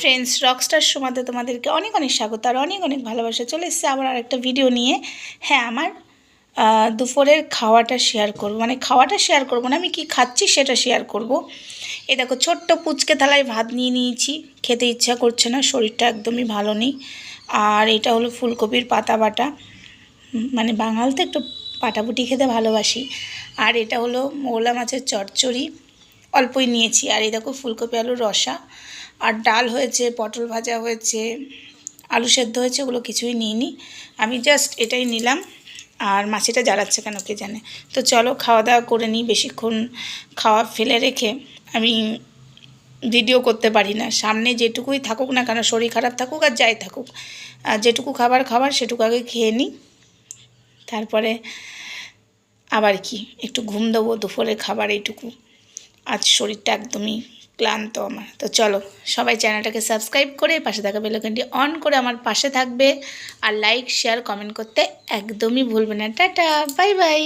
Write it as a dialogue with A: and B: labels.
A: Friends Rockstar সময়তে তোমাদেরকে অনেক অনেক স্বাগত আর অনেক অনেক ভালোবাসা। চলে এসেছে আবার আরেকটা ভিডিও নিয়ে। হ্যাঁ আমার দুপুরের খাওয়াটা শেয়ার করব। মানে খাওয়াটা শেয়ার করব না, আমি কি খাচ্ছি সেটা শেয়ার করব। এই দেখো, ছোট্ট পুচকে থালায় ভাত নিয়ে নিয়েছি। খেতে ইচ্ছা করছে না, শরীরটা একদমই ভালো নেই। আর এটা হলো ফুলকপির পাতা বাটা। মানে বাঙাল তো একটু পাটাপুটি খেতে ভালোবাসি। আর এটা হলো মৌলা মাছের চচ্চড়ি। অল্পই নিয়েছি। আর এই দেখো, ফুলকপি আলুর রসা। আর ডাল হয়েছে, পটল ভাজা হয়েছে, আলু সেদ্ধ হয়েছে, ওগুলো কিছুই নিইনি। আমি জাস্ট এটাই নিলাম। আর মাছিটা জ্বালাচ্ছে কেন কে জানে। তো চলো খাওয়া দাওয়া করে নিই, বেশিক্ষণ খাওয়া ফেলে রেখে। আমি ভিডিও করতে পারি না। সামনে যেটুকুই থাকুক না কেন, শরীর খারাপ থাকুক আর যাই থাকুক আর যেটুকু খাবার খাবার সেটুকু আগে খেয়ে নিই। তারপরে আবার কি, একটু ঘুম দেবো দুপুরে খাবার এইটুকু। আজ শরীরটা একদমই ক্লান্ত আমার। তো চলো, সবাই চ্যানেলটাকে সাবস্ক্রাইব করে পাশে থাকা বেলকনটি অন করে আমার পাশে থাকবে। আর লাইক শেয়ার কমেন্ট করতে একদমই ভুলবে না। Tata bye bye